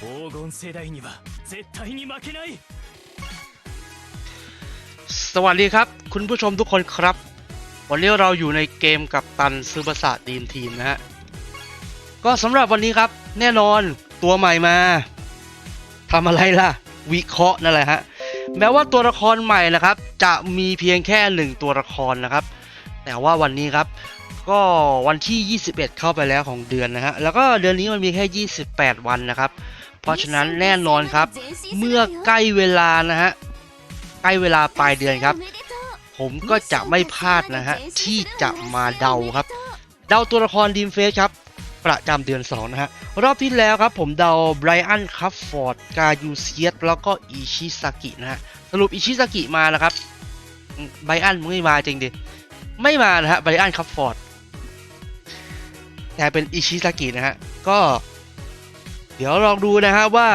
黄金世代には絶対に負けない สวัสดีครับ คุณผู้ชมทุกคนครับ วันนี้เราอยู่ในเกมกับตันซูบาสะดีมทีมนะฮะ ก็สำหรับวันนี้ครับ แน่นอนตัวใหม่มาทำอะไรล่ะ วิเคราะห์นั่นแหละฮะ แม้ว่าตัวละครใหม่นะครับ จะมีเพียงแค่หนึ่งตัวละครนะครับ แต่ว่าวันนี้ครับ ก็วันที่ 21 เข้าไปแล้วของเดือนนะฮะ แล้วก็เดือนนี้มันมีแค่ 28 วันนะครับ เพราะฉะนั้นแน่นอนครับ เมื่อใกล้เวลานะฮะใกล้เวลาปลายเดือนครับ ผมก็จะไม่พลาดนะฮะที่จะมาเดาครับ เดาตัวละครดีมเฟสครับ ประจำเดือน2นะฮะรอบที่แล้วครับผมเดาไบรอันคัฟฟอร์ดกายูเซียสแล้วก็อิชิซากินะฮะสรุปอิชิซากิมานะครับไบรอันไม่มาจริงดิไม่มานะฮะไบรอันคัฟฟอร์ดแต่เป็นอิชิซากินะฮะก็ เดี๋ยวลองดูนะฮะว่า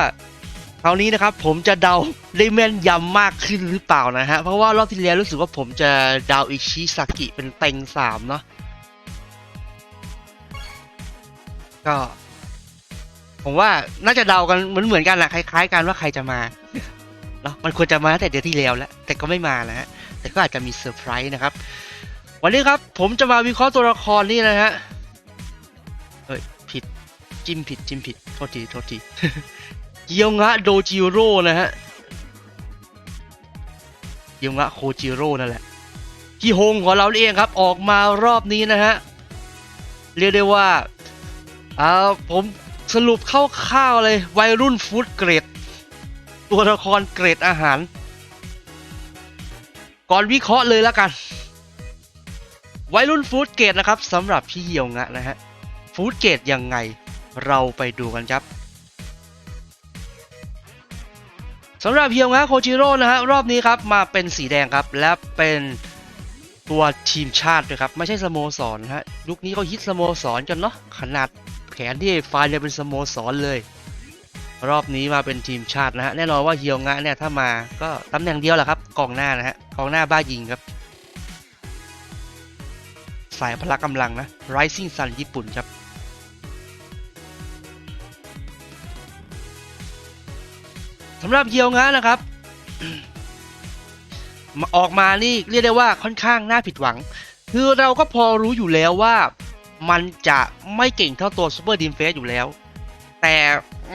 คราวนี้นะครับผมจะเดาได้แม่นยำมากขึ้นหรือเปล่านะฮะ เพราะว่ารอบที่แล้วรู้สึกว่าผมจะเดาอิชิซากิเป็นเต็งสามเนาะก็ ผมว่าน่าจะเดากันเหมือนเหมือนกันแหละคล้าย ๆ กันว่าใครจะมาเนาะมันควรจะมาตั้งแต่เดือนที่แล้วแล้ว แต่ก็ไม่มานะฮะ แต่ก็อาจจะมีเซอร์ไพรส์นะครับ วันนี้ครับ ผมจะมาวิเคราะห์ตัวละครนี่นะฮะเอ้ย จิ้มผิดจิ้มผิด โทษที โทษที เกียวงะโดจิโร่นะฮะ เกียวงะโคจิโร่นั่นแหละพี่ฮงของเราเองครับ ออกมารอบนี้นะฮะ เรียกได้ว่าอ่าผมสรุปคร่าวๆเลย วัยรุ่นฟู้ดเกรด ตัวละครเกรดอาหาร ก่อนวิเคราะห์เลยแล้วกัน วัยรุ่นฟู้ดเกรดนะครับสำหรับพี่เหี่ยวงะนะฮะฟู้ดเกรดยังไง เราไปดูกันครับสำหรับเฮียงะโคจิโร่นะฮะรอบนี้ครับมาเป็นสีแดงครับ และเป็นตัวทีมชาติด้วยครับ ไม่ใช่สโมสรนะฮะยุคนี้เขาฮิตสโมสรกันเนาะขนาดแผนที่ไฟล์เนี่ยเป็นสโมสรเลย รอบนี้มาเป็นทีมชาตินะฮะแน่นอนว่าเฮียงะเนี่ยถ้ามาก็ตำแหน่งเดียวแหละครับกองหน้านะฮะกองหน้าบ้ายิงครับ สายพละกำลังนะ Rising Sun ญี่ปุ่นครับ สำหรับเยียวงะนะครับ ออกมานี่เรียกได้ว่าค่อนข้างน่าผิดหวัง คือเราก็พอรู้อยู่แล้วว่ามันจะไม่เก่งเท่าตัวซูเปอร์ดีมเฟสอยู่แล้ว แต่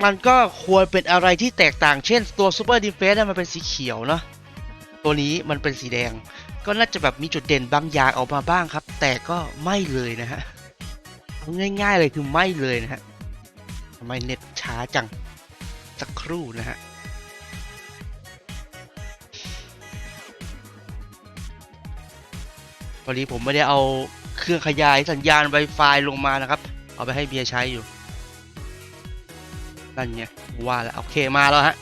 มันก็ควรเป็นอะไรที่แตกต่างเช่นตัวซูเปอร์ดีมเฟสมันเป็นสีเขียวเนาะตัวนี้มันเป็นสีแดง ก็น่าจะแบบมีจุดเด่นบางอย่างออกมาบ้างครับ แต่ก็ไม่เลยนะฮะง่ายๆเลยคือไม่เลยนะฮะทำไมเน็ตช้าจังสักครู่นะฮะ อดีผมไม่ได้เอาเครื่องขยายสัญญาณ Wi-Fi ลงมานะครับ เอาไปให้เบียร์ใช้อยู่ นั่นไงว่าแล้วโอเคมาแล้วฮะ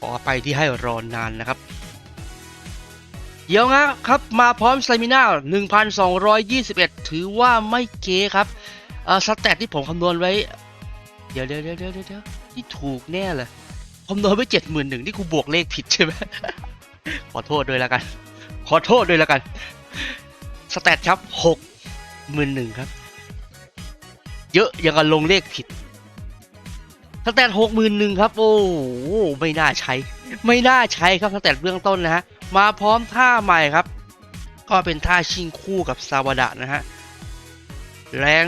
ขอไปที่ให้รอนานนะครับ เดี๋ยวนะครับมาพร้อมส t ตมิน่า1,221 ถือว่าไม่เก๋ครับเออสแตทที่ผมคำนวณไว้ เดี๋ยวเดี๋ยวเดี๋ยวเดี๋ยวเดี๋ยวที่ถูกแน่เลยคำนวณไว้71,000ที่กูบวกเลขผิดใช่ไหมขอโทษด้วยแล้วกัน ขอโทษด้วยแล้วกัน สแตทครับหกหมื่นหนึ่งครับ เยอะยังกันลงเลขผิดสแตทหกหมื่นหนึ่งครับ โอ้ไม่น่าใช้ ไม่น่าใช้ครับสแตทเบื้องต้นนะฮะมาพร้อมท่าใหม่ครับ ก็เป็นท่าชิงคู่กับซาวดะนะฮะแรง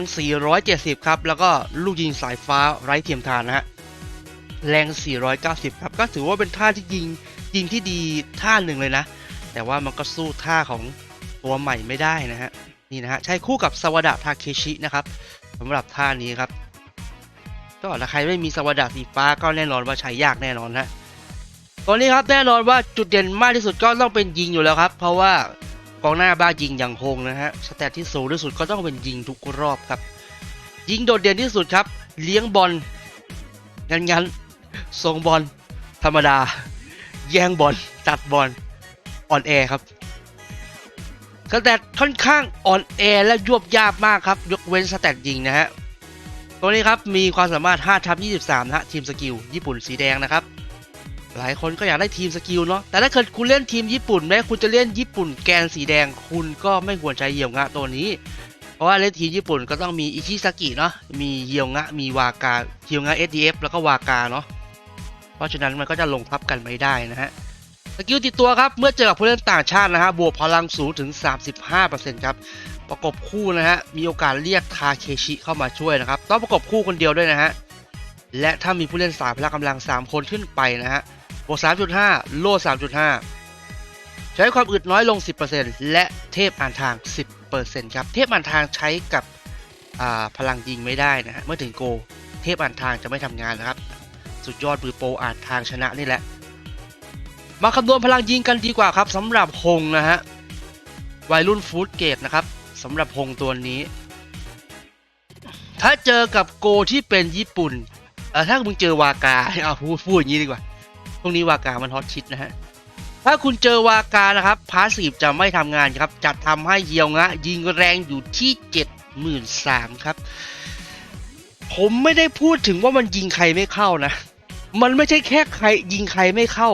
470 ครับ แล้วก็ลูกยิงสายฟ้าไร้เทียมทานนะฮะ แรง 490 ครับ ก็ถือว่าเป็นท่าที่ยิงยิงที่ดีท่าหนึ่งเลยนะ แต่ว่ามันก็สู้ท่าของ ตัวใหม่ไม่ได้นะฮะนี่นะฮะใช้คู่กับสวัสดะทาเคชินะครับสำหรับท่านี้ครับ ก็ถ้าใครไม่มีสวัสดะสีฟ้าก็แน่นอนว่าใช้ยากแน่นอนฮะตัวนี้ครับแน่นอนว่าจุดเด่นมากที่สุดก็ต้องเป็นยิงอยู่แล้วครับ เพราะว่ากองหน้าบ้ายิงอย่างคงนะฮะสแตทที่สูงที่สุดก็ต้องเป็นยิงทุกรอบครับ ยิงโดดเด่นที่สุดครับ เลี้ยงบอลงั้นงั้นๆส่งบอลธรรมดา แย่งบอลตัดบอลอ่อนแอครับ สแตทค่อนข้างอ่อนแอและยวบยาบมากครับ ยกเว้นสแตทยิงนะฮะตัวนี้ครับมีความสามารถ5ทับ23นะฮะทีมสกิลญี่ปุ่นสีแดงนะครับ หลายคนก็อยากได้ทีมสกิลเนาะแต่ถ้าเกิดคุณเล่นทีมญี่ปุ่นแม้คุณจะเล่นญี่ปุ่นแกนสีแดงคุณก็ไม่ควรใช้เหี่ยวงะตัวนี้ เพราะว่าเล่นทีมญี่ปุ่นก็ต้องมีอิชิซากิเนาะมีเฮียวงะมีวากาเฮียวงะ SDF แล้วก็วากาเนาะเพราะฉะนั้นมันก็จะลงทับกันไม่ได้นะฮะ กิลติดตัวครับ เมื่อเจอกับผู้เล่นต่างชาตินะฮะบวกพลังสูงถึง 35%ครับ ประกบคู่นะฮะ มีโอกาสเรียกทาเคชิเข้ามาช่วยนะครับ ต้องประกบคู่คนเดียวด้วยนะฮะ และถ้ามีผู้เล่นสายพละกำลัง 3 คนขึ้นไปนะฮะบวก 3.5 โล่ 3.5 ใช้ความอึดน้อยลง 10%และเทพอ่านทาง 10%ครับ เทพอ่านทางใช้กับพลังยิงไม่ได้นะฮะ เมื่อถึงโก เทพอ่านทางจะไม่ทำงานนะครับ สุดยอดมือโปรอ่านทางชนะนี่แหละ มาคำนวณพลังยิงกันดีกว่าครับสำหรับฮงนะฮะวัยรุ่นฟูดเกตนะครับสำหรับฮงตัวนี้ ถ้าเจอกับโกที่เป็นญี่ปุ่นเออถ้ามึงเจอวากาเอาพูดพูดอย่างนี้ดีกว่าพวกนี้วากามันฮอตชิดนะฮะถ้าคุณเจอวากานะครับพาสซีฟจะไม่ทำงานครับจะทำให้เยียวงะ ยิงแรงอยู่ที่73,000ครับ ผมไม่ได้พูดถึงว่ามันยิงใครไม่เข้านะ มันไม่ใช่แค่ใครยิงใครไม่เข้า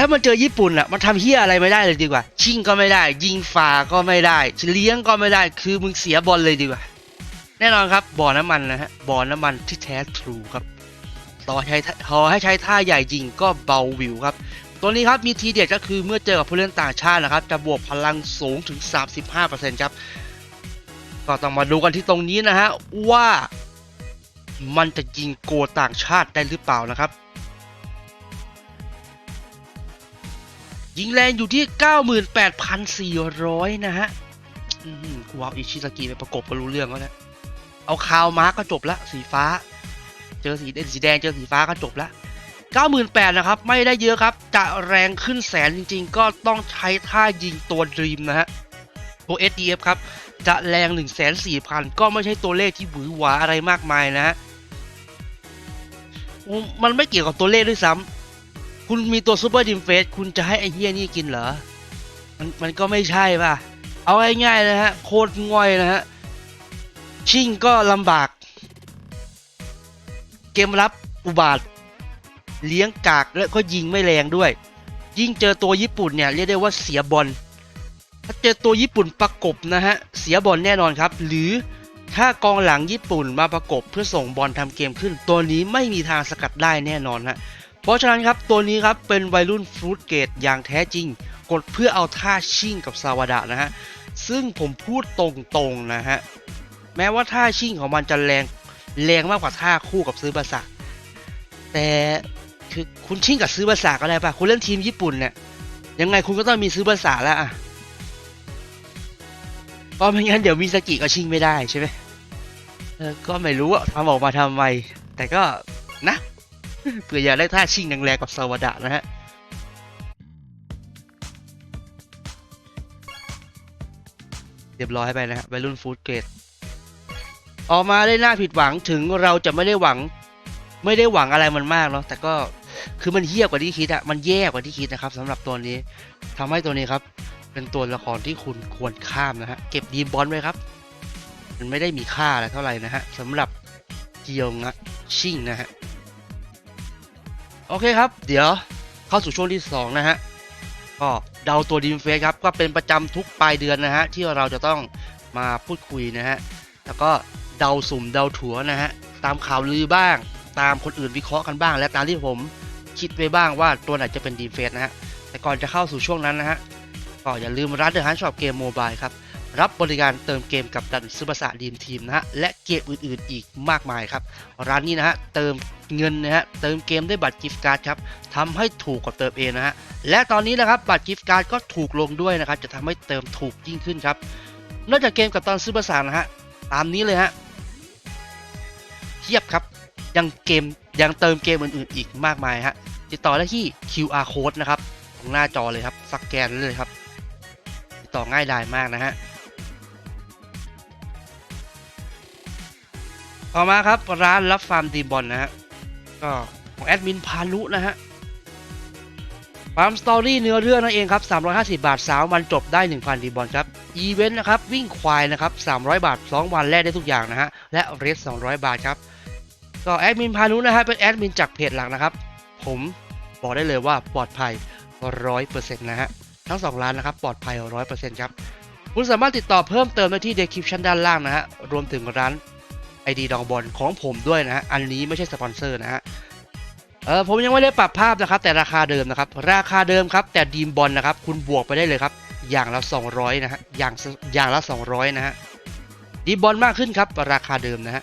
ถ้ามันเจอญี่ปุ่นอะมันทำเฮียอะไรไม่ได้เลยดีกว่า ชิงก็ไม่ได้ ยิงฝ่าก็ไม่ได้เลี้ยงก็ไม่ได้ คือมึงเสียบอลเลยดีกว่า แน่นอนครับบ่อน้ำมันนะฮะบ่อน้ำมันที่แท้ทรูครับต่อใช้ทอให้ใช้ท่าใหญ่ยิงก็เบาวิวครับ ตัวนี้ครับมีทีเด็ดก็คือเมื่อเจอกับผู้เล่นต่างชาตินะครับ จะบวกพลังสูงถึง 35%ครับ ก็ต้องมาดูกันที่ตรงนี้นะฮะว่ามันจะยิงโกต่างชาติได้หรือเปล่านะครับ ยิงแรงอยู่ที่ 98,400 นะฮะอื้อหือกูเอาอิชิซากิไปประกบก็รู้เรื่องแล้วนะเอาคาวมาร์กก็จบละสีฟ้า เจอสีแดงสีแดงเจอสีฟ้าก็จบละ98,000นะครับ ไม่ได้เยอะครับ จะแรงขึ้นแสนจริง ๆ ก็ต้องใช้ท่ายิงตัวดรีมนะฮะ ตัว SDF ครับ จะแรง1 4 0 0 0 ก็ไม่ใช่ตัวเลขที่หวือหวาอะไรมากมายนะฮะ มันไม่เกี่ยวกับตัวเลขด้วยซ้ำ คุณมีตัวซูเปอร์ดิมเฟสคุณจะให้ไอเฮียนี่กินเหรอ มันมันก็ไม่ใช่ป่ะ เอาง่ายๆนะฮะ โคตรง่อยนะฮะ ชิงก็ลำบาก เกมรับอุบาท เลี้ยงกากแล้วก็ยิงไม่แรงด้วย ยิ่งเจอตัวญี่ปุ่นเนี่ยเรียกได้ว่าเสียบอล ถ้าเจอตัวญี่ปุ่นประกบนะฮะ เสียบอลแน่นอนครับ หรือถ้ากองหลังญี่ปุ่นมาประกบเพื่อส่งบอลทำเกมขึ้น ตัวนี้ไม่มีทางสกัดได้แน่นอนฮะ เพราะฉะนั้นครับตัวนี้ครับเป็นวัยรุ่นฟรุตเกตอย่างแท้จริง กดเพื่อเอาท่าชิ่งกับซาวดะนะฮะซึ่งผมพูดตรงๆนะฮะแม้ว่าท่าชิ่งของมันจะแรงแรงมากกว่าท่าคู่กับซื้อภาษาแต่คือคุณชิ่งกับซื้อภาษาก็ได้ปะคุณเล่นทีมญี่ปุ่นเนี่ยยังไงคุณก็ต้องมีซื้อภาษาแล้วอะเพราะไม่งั้นเดี๋ยวมิสกิก็ชิงไม่ได้ใช่ไหมก็ไม่รู้ว่าทำออกมาทำไมแต่ก็นะ เผื่ออยากได้ท่าชิงแรงๆกับซาวดะนะฮะเรียบร้อยไปนะฮะวัยรุ่นฟูดเกรดออกมาได้หน่าผิดหวังถึงเราจะไม่ได้หวัง ไม่ได้หวังอะไรมันมากเนาะแต่ก็คือมันเหี้ยกว่าที่คิดอะมันแย่กว่าที่คิดนะครับสำหรับตัวนี้ทำให้ตัวนี้ครับ เป็นตัวละครที่คุณควรข้ามนะฮะเก็บดีมบอลไว้ครับ มันไม่ได้มีค่าอะไรเท่าไหร่นะฮะสำหรับเกียวงะชิ่งนะฮะ โอเคครับ เดี๋ยวเข้าสู่ช่วงที่ 2 นะฮะ ก็เดาตัวดีมเฟสครับ ก็เป็นประจำทุกปลายเดือนนะฮะ ที่เราจะต้องมาพูดคุยนะฮะ แล้วก็เดาสุ่มเดาถั่วนะฮะ ตามข่าวลือบ้าง ตามคนอื่นวิเคราะห์กันบ้าง และตามที่ผมคิดไว้บ้างว่าตัวไหนจะเป็นดีมเฟสนะฮะ แต่ก่อนจะเข้าสู่ช่วงนั้นนะฮะ ก็อย่าลืมร้านเดอะฮันช็อปเกมโมบายครับ รับบริการเติมเกมกับดันซื้อภาษาดีมทีมนะฮะ และเกมอื่นๆอีกมากมายครับ ร้านนี้นะฮะ เติม เงินนะฮะเติมเกมด้วยบัตรกิฟต์การ์ดครับทำให้ถูกกว่าเติมเองนะฮะและตอนนี้นะครับบัตรกิฟต์การ์ดก็ถูกลงด้วยนะครับจะทำให้เติมถูกยิ่งขึ้นครับนอกจากเกมกับตอนซื้อภาษานะฮะตามนี้เลยฮะเทียบครับยังเกมยังเติมเกมอื่นๆอีกมากมายฮะติดต่อได้ที่ QR code นะครับตรงหน้าจอเลยครับสแกนเลยครับติดต่อง่ายดายมากนะฮะต่อมาครับร้านรับฟาร์มดีบอลนะฮะ ก็ของแอดมินพานุนะฮะฟาร์มสตอรี่เนื้อเรื่องนั่นเองครับ 350 บาท 3 วันจบได้ 1,000ดีบอลครับ อีเวนต์นะครับ วิ่งควายนะครับ 300 บาท 2 วันแลกได้ทุกอย่างนะฮะ และเรส200 บาทครับ ก็แอดมินพานุนะฮะ เป็นแอดมินจากเพจหลักนะครับ ผมบอกได้เลยว่าปลอดภัย 100%นะฮะ ทั้ง 2 ร้านนะครับ ปลอดภัย 100%ครับ คุณคุณสามารถติดต่อเพิ่มเติมได้ที่ description ด้านล่างนะฮะ รวมถึงร้าน ID ดองบอลของผมด้วยนะฮะอันนี้ไม่ใช่สปอนเซอร์นะฮะเออผมยังไม่ได้ปรับภาพนะครับ แต่ราคาเดิมนะครับ ราคาเดิมครับ แต่ดีมบอลนะครับ คุณบวกไปได้เลยครับ อย่างละ 200 นะฮะอย่างสอย่างละ 200 นะฮะดีบอลมากขึ้นครับ ราคาเดิมนะฮะ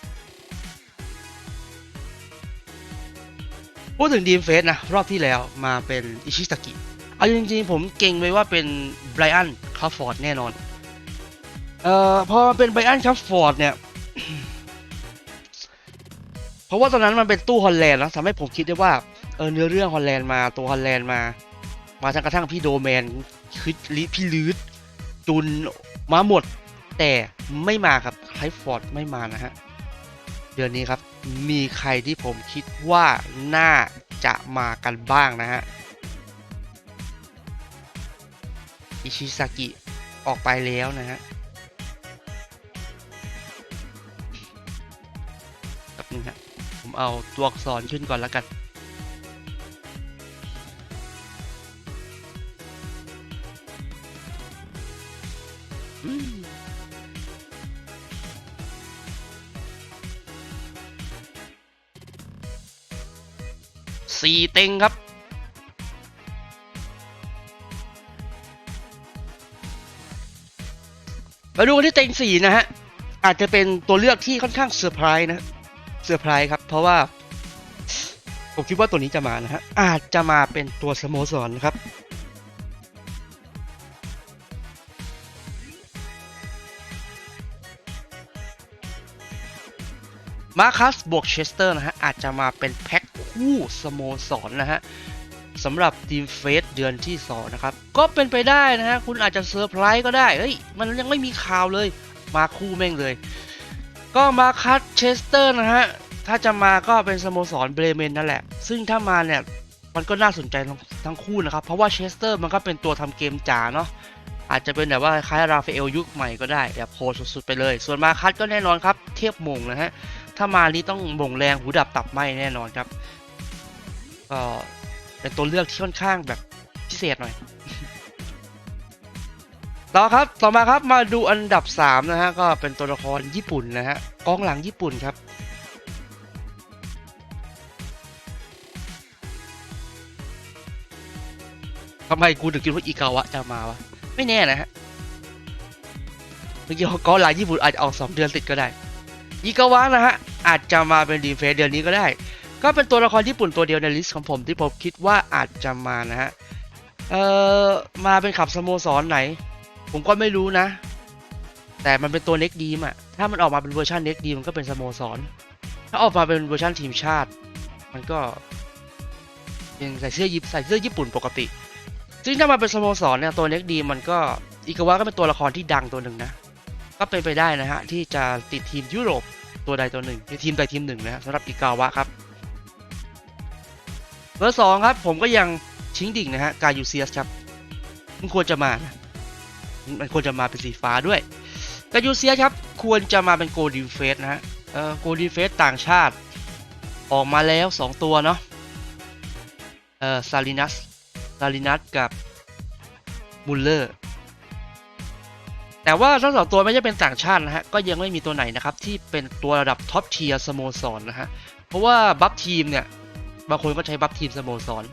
พูดถึงดีมเฟสนะ รอบที่แล้วมาเป็นอิชิสกิเอาจริงๆ ผมเก่งไว้ว่าเป็นไบรอันคาฟอร์ดแน่นอน เอ่อพอเป็นไบรอันคาฟอร์ดเนี่ย เพราะว่าตอนนั้นมันเป็นตู้ฮอลแลนด์นะทำให้ผมคิดได้ว่าเออเนื้อเรื่องฮอลแลนด์มาตัวฮอลแลนด์มา มาจนกระทั่งพี่โดแมนคิดลิพี่ลืดจุนมาหมด แต่ไม่มาครับไคลฟอร์ดไม่มานะฮะเดือนนี้ครับมีใครที่ผมคิดว่าน่าจะมากันบ้างนะฮะอิชิซากิออกไปแล้วนะฮะแป๊บนึงฮะ ผมเอาตัวอักษรขึ้นก่อนแล้วกัน สี่เต็งครับมาดูกันที่เต็งสี่นะฮะ อาจจะเป็นตัวเลือกที่ค่อนข้างเซอร์ไพรส์นะ เซอร์ไพรส์ครับ เพราะว่าผมคิดว่าตัวนี้จะมานะฮะ อาจจะมาเป็นตัวสโมสรนะครับมาคัสบวกเชสเตอร์นะฮะอาจจะมาเป็นแพ็คคู่สโมสรนะฮะสำหรับทีมเฟสเดือนที่ 2 นะครับ ก็เป็นไปได้นะฮะ คุณอาจจะเซอร์ไพรส์ก็ได้ เฮ้ย มันยังไม่มีข่าวเลย มาคู่แม่งเลย ก็มาคัสเชสเตอร์นะฮะ ถ้าจะมาก็เป็นสโมสรเบรเมนนั่นแหละ ซึ่งถ้ามาเนี่ย มันก็น่าสนใจทั้งคู่นะครับ เพราะว่าเชสเตอร์มันก็เป็นตัวทำเกมจ๋าเนาะ อาจจะเป็นแบบว่าคล้ายราฟาเอลยุคใหม่ก็ได้แบบโหสุดๆไปเลย ส่วนมาคัสก็แน่นอนครับ เทียบมงนะฮะ ถ้ามานี้ต้องบ่งแรงหูดับตับไหมแน่นอนครับ ก็เป็นตัวเลือกที่ค่อนข้างแบบพิเศษหน่อย ต่อครับต่อมาครับมาดูอันดับ 3 นะฮะ ก็เป็นตัวละครญี่ปุ่นนะฮะกองหลังญี่ปุ่นครับทำไมกูถึงคิดว่าอีกาวะจะมาวะ ไม่แน่นะฮะเมื่อกี้กองหลังญี่ปุ่นอาจจะออกสองเดือนติดก็ได้อีกาวะนะฮะอาจจะมาเป็นดีเฟสเดือนนี้ก็ได้ ก็เป็นตัวละครญี่ปุ่นตัวเดียวในลิสต์ของผมที่ผมคิดว่าอาจจะมานะฮะเอ่อมาเป็นขับสโมสรไหน ผมก็ไม่รู้นะ แต่มันเป็นตัวเน็กดีมอะถ้ามันออกมาเป็นเวอร์ชันเน็กดีมันก็เป็นสโมสร ถ้าออกมาเป็นเวอร์ชันทีมชาติ มันก็ยังใส่เสื้อยิปใส่เสื้อญี่ปุ่นปกติ ซึ่งถ้ามาเป็นสโมสรเนี่ยตัวเน็กดีมันก็อีกาวะก็เป็นตัวละครที่ดังตัวหนึ่งนะ ก็เป็นไปได้นะฮะที่จะติดทีมยุโรปตัวใดตัวหนึ่งทีมใดทีมหนึ่งนะฮะสำหรับอีกาวะครับเบอร์สองครับผมก็ยังชิงดิ่งนะฮะกายูเซียสครับมันควรจะมานะ มันควรจะมาเป็นสีฟ้าด้วยกายูเซียครับควรจะมาเป็นโกลดีเฟสนะฮะเออโกลดีเฟสต่างชาติ ออกมาแล้ว 2 ตัวเนาะเออซาลินัสซาลินัสกับมุลเลอร์แต่ว่าทั้งสองตัวไม่ใช่เป็นต่างชาตินะฮะก็ยังไม่มีตัวไหนนะครับที่เป็นตัวระดับท็อปเทียสโมสรนะฮะเพราะว่าบัฟทีมเนี่ยบางคนก็ใช้บัฟทีมสโมสร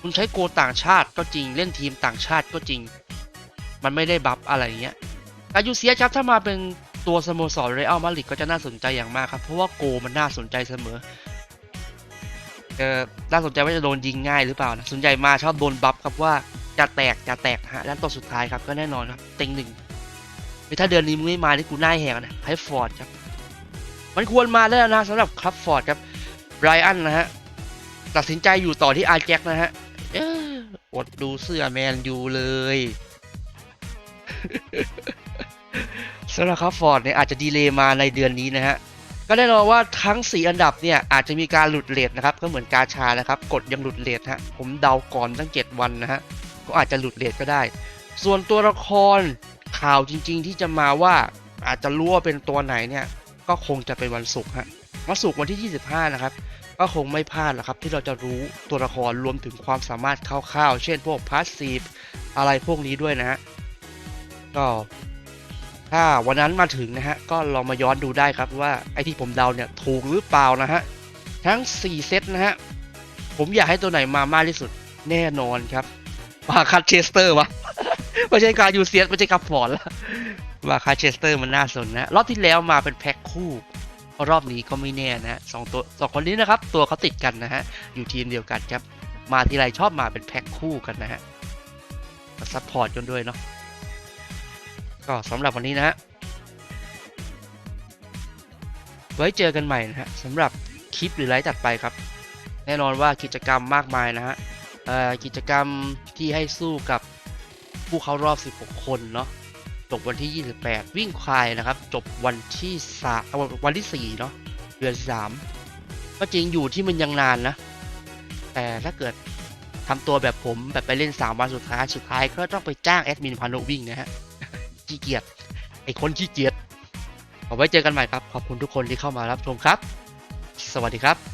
คุณใช้โกต่างชาติก็จริงเล่นทีมต่างชาติก็จริง มันไม่ได้บัฟอะไรเงี้ยอายุเซียครับถ้ามาเป็นตัวสโมสรเรอัลมาดริดก็จะน่าสนใจอย่างมากครับ เพราะว่าโกมันน่าสนใจเสมอเออน่าสนใจว่าจะโดนยิงง่ายหรือเปล่านะส่วนใหญ่มาชอบโดนบัฟครับว่าจะแตกจะแตกฮะและตัวสุดท้ายครับก็แน่นอนครับเต็งหนึ่งถ้าเดือนนี้มึงไม่มาที่กูหน้าแหกนะไฮฟอร์ดครับมันควรมาแล้วนะสำหรับครับฟอร์ดครับไบรอันนะฮะตัดสินใจอยู่ต่อที่อาร์แจ็คนะฮะอออดดูเสื้อแมนยูเลย สำหรับครับฟอร์ดเนี่ยอาจจะดีเลย์มาในเดือนนี้นะฮะ ก็แน่นอนว่าทั้ง 4 อันดับเนี่ยอาจจะมีการหลุดเลทนะครับ ก็เหมือนกาชานะครับ กดยังหลุดเลทฮะ ผมเดาก่อนตั้ง 7 วันนะฮะ ก็อาจจะหลุดเลทก็ได้ ส่วนตัวละครข่าวจริง ๆ ที่จะมาว่าอาจจะรู้ว่าเป็นตัวไหนเนี่ย ก็คงจะเป็นวันศุกร์ฮะ วันศุกร์วันที่ 25 นะครับ ก็คงไม่พลาดหรอกครับ ที่เราจะรู้ตัวละครรวมถึงความสามารถคร่าวๆ เช่น พวกพาสซีฟอะไรพวกนี้ด้วยนะฮะ ก็ถ้าวันนั้นมาถึงนะฮะ ก็ลองมาย้อนดูได้ครับว่าไอที่ผมเดาเนี่ยถูกหรือเปล่านะฮะ ทั้ง 4 เซตนะฮะ ผมอยากให้ตัวไหนมามากที่สุดแน่นอนครับ มาคัตเชสเตอร์วะไม่ใช่การยูเซียสไม่ใช่กับฟอร์ดล้วมาคัตเชสเตอร์มันน่าสนนะรอบที่แล้วมาเป็นแพ็คคู่รอบนี้ก็ไม่แน่นะฮะสองตัวสองคนนี้นะครับ ตัวเขาติดกันนะฮะ อยู่ทีมเดียวกันครับ มาทีไรชอบมาเป็นแพ็คคู่กันนะฮะซัพพอร์ตกันด้วยเนาะ ก็สำหรับวันนี้นะฮะไว้เจอกันใหม่นะฮะสำหรับคลิปหรือไลฟ์ตัดไปครับ แน่นอนว่ากิจกรรมมากมายนะฮะกิจกรรมที่ให้สู้กับผู้เข้ารอบ 16 คนเนาะจบวันที่ 28 วิ่งควายนะครับ จบวันที่สามวันที่ 4 เนาะเดือน 3 ก็จริงอยู่ที่มันยังนานนะ แต่ถ้าเกิดทำตัวแบบผมแบบไปเล่น 3 วันสุดท้าย สุดท้ายก็ต้องไปจ้างแอดมินพานุวิ่งนะฮะ ขี้เกียจไอคนขี้เกียจเอาไว้เจอกันใหม่ครับ ขอบคุณทุกคนที่เข้ามารับชมครับ สวัสดีครับ